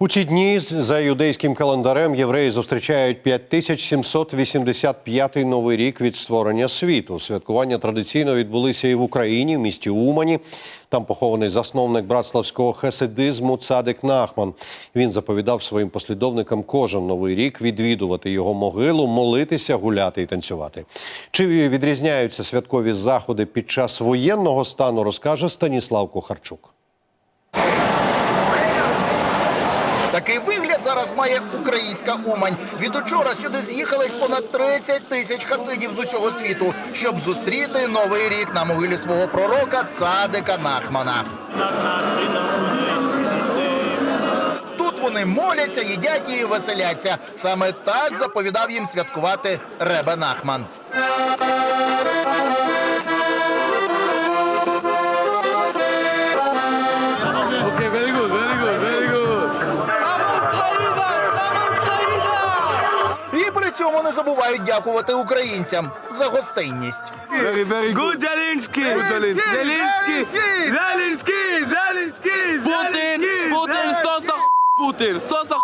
У ці дні за юдейським календарем євреї зустрічають 5785-й новий рік від створення світу. Святкування традиційно відбулися і в Україні, в місті Умані. Там похований засновник братславського хасидизму Цадик Нахман. Він заповідав своїм послідовникам кожен новий рік відвідувати його могилу, молитися, гуляти і танцювати. Чи відрізняються святкові заходи під час воєнного стану, розкаже Станіслав Кухарчук. Такий вигляд зараз має українська Умань. Від учора сюди з'їхались понад 30 тисяч хасидів з усього світу, щоб зустріти новий рік на могилі свого пророка Цадика Нахмана. Тут вони моляться, їдять і веселяться. Саме так заповідав їм святкувати Ребе Нахман. Цьому дякувати українцям за гостинність. Very, very good. Good Zelensky. Good Zelensky. Zelensky. Zelensky. Zelensky. Путин, Путин, соса Путин, соса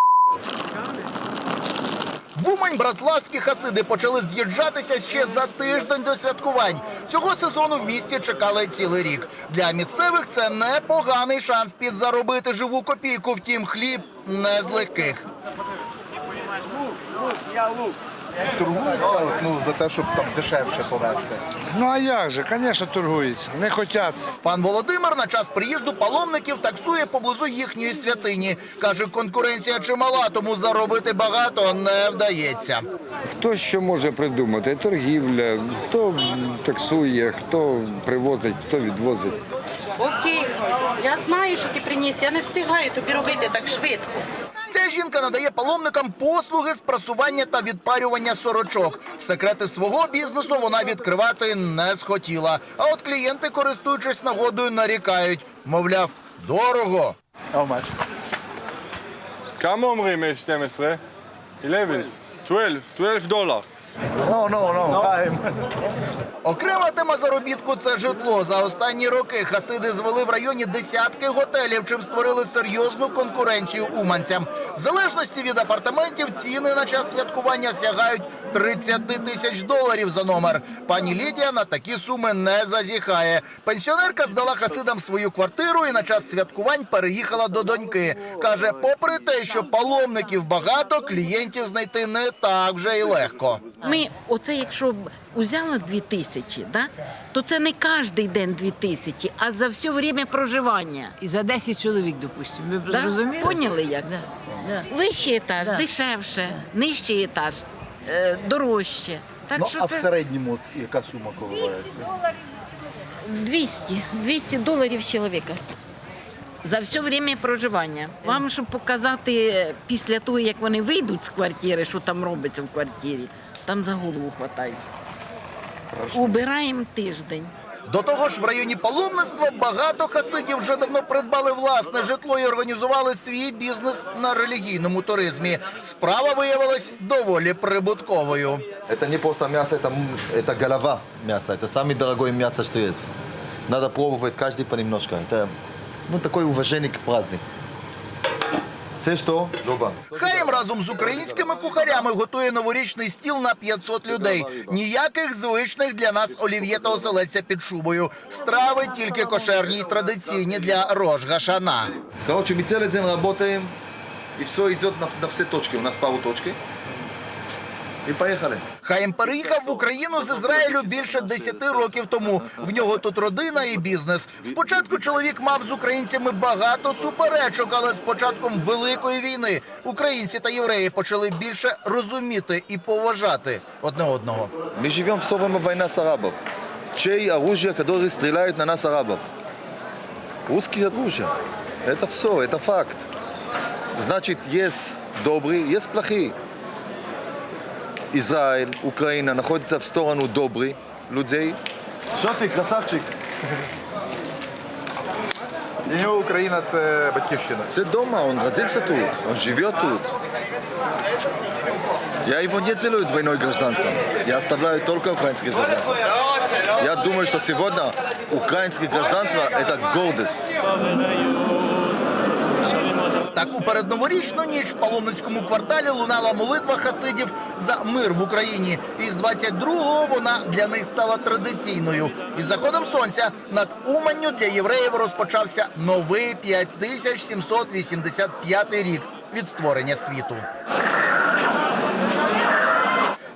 В Умань братславські хасиди почали з'їжджатися ще за тиждень до святкувань. Цього сезону в місті чекали цілий рік. Для місцевих це непоганий шанс підзаробити живу копійку. Втім, хліб не з легких. Торгуються от, ну, за те, щоб там дешевше повезти. Ну а як же, звісно, торгуються. Не хочуть. Пан Володимир на час приїзду паломників таксує поблизу їхньої святині. Каже, конкуренція чимала, тому заробити багато не вдається. Хто що може придумати? Торгівля, хто таксує, хто привозить, хто відвозить. Окей, я знаю, що ти приніс. Я не встигаю тобі робити так швидко. Ця жінка надає паломникам послуги з прасування та відпарювання сорочок. Секрети свого бізнесу вона відкривати не схотіла. А от клієнти, користуючись нагодою, нарікають. Мовляв, дорого. Кам 12, 12 12 доларів. No, no, no. Time. Окрема тема заробітку це житло. За останні роки хасиди звели в районі десятки готелів, чим створили серйозну конкуренцію уманцям. В залежності від апартаментів ціни на час святкування сягають 30 тисяч доларів за номер. Пані Лідія на такі суми не зазіхає. Пенсіонерка здала хасидам свою квартиру і на час святкувань переїхала до доньки. каже, попри те, що паломників багато, клієнтів знайти не так вже й легко. Ми, оце якщо б узяла дві тисячі, да, то це не кожен день дві тисячі, а за все время проживання. І за 10 чоловік, допустимо. Ви Да? зрозуміли? Поняли, як Да. це? Да. Вищий етаж, Да. дешевше, нижчий етаж, е, дорожче. Так Ну, що а в це середньому яка сума коливається? 200, 200 доларів чоловіка. За все время проживання. Вам, щоб показати е, після того, як вони вийдуть з квартири, що там робиться в квартирі, там за голову хватається. Убираємо тиждень. До того ж, в районі паломництва багато хасидів вже давно придбали власне житло і організували свій бізнес на релігійному туризмі. Справа виявилась доволі прибутковою. Это не просто мясо, это, м- это голова мяса. Это самое дорогое мясо, что есть. Надо пробовать каждый понемножку. Это ну, такое уважение к празднику. Це що? Доба. Хаєм разом з українськими кухарями готує новорічний стіл на 500 людей. Ніяких звичних для нас олів'є та оселедця під шубою. Страви тільки кошерні й традиційні для рожгашана. Коротше, ми цілий день працюємо і все йде на, на всі точки. У нас пару точки И поехали. Хаєм переїхав в Україну з Ізраїлю більше 10 років тому. В нього тут родина і бізнес. Спочатку чоловік мав з українцями багато суперечок, але з початком великої війни українці та євреї почали більше розуміти і поважати одне одного. Мы живем в все время война с арабов. Чей оружие, которые стреляют на нас арабов? Русские оружие. Это все, это факт. Значит, есть добрые, есть плохие. Израиль, Украина находится в сторону добрых людей. Что ты, красавчик? Для нього Україна це батьківщина. C'est дома, он родился тут, он живет тут. Я его не делаю двойное гражданство. Я оставляю только украинское гражданство. Я думаю, что сегодня украинское гражданство – это гордость. Так, у передноворічну ніч в паломницькому кварталі лунала молитва хасидів за мир в Україні. І з 22-го вона для них стала традиційною. Із заходом сонця над Уманню для євреїв розпочався новий 5785 рік від створення світу.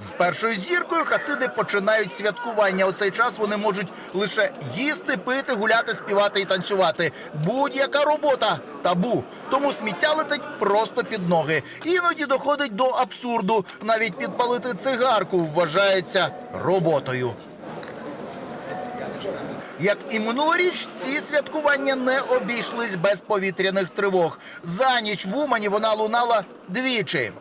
З першою зіркою хасиди починають святкування. У цей час вони можуть лише їсти, пити, гуляти, співати і танцювати. Будь-яка робота табу. Тому сміття летить просто під ноги. Іноді доходить до абсурду. Навіть підпалити цигарку вважається роботою. Як і минулоріч, ці святкування не обійшлись без повітряних тривог. За ніч в Умані вона лунала двічі.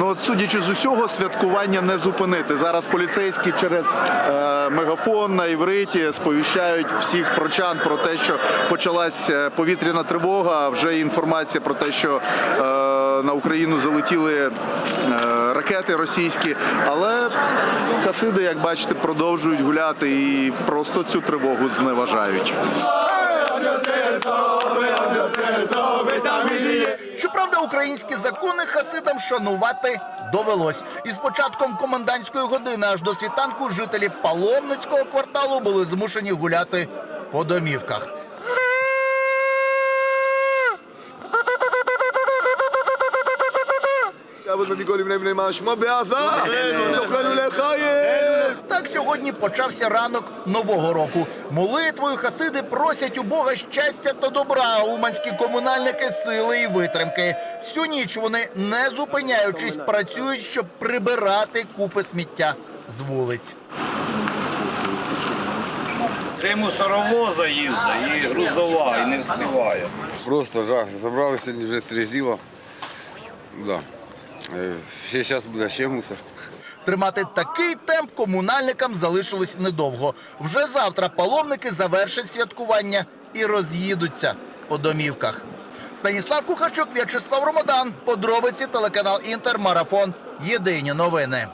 Ну от судячи з усього, святкування не зупинити. Зараз поліцейські через е, мегафон на івриті сповіщають всіх прочан про те, що почалась е, повітряна тривога. Вже інформація про те, що е, на Україну залетіли е, ракети російські. Але хасиди, як бачите, продовжують гуляти і просто цю тривогу зневажають. Щоправда, українські закони хасидам шанувати довелось. І з початком комендантської години аж до світанку жителі паломницького кварталу були змушені гуляти по домівках. Так сьогодні почався ранок нового року. Молитвою хасиди просять у Бога щастя та добра. Уманські комунальники сили і витримки. Всю ніч вони, не зупиняючись, працюють, щоб прибирати купи сміття з вулиць. Три мусоровоза їздить і грузова, і не встигає. Просто жах. Забрали сьогодні вже три зіла. Да. Е, Ще зараз буде ще мусор. Тримати такий темп комунальникам залишилось недовго. Вже завтра паломники завершать святкування і роз'їдуться по домівках. Станіслав Кухарчук, В'ячеслав Ромодан. Подробиці телеканал Інтер. Марафон. Єдині новини.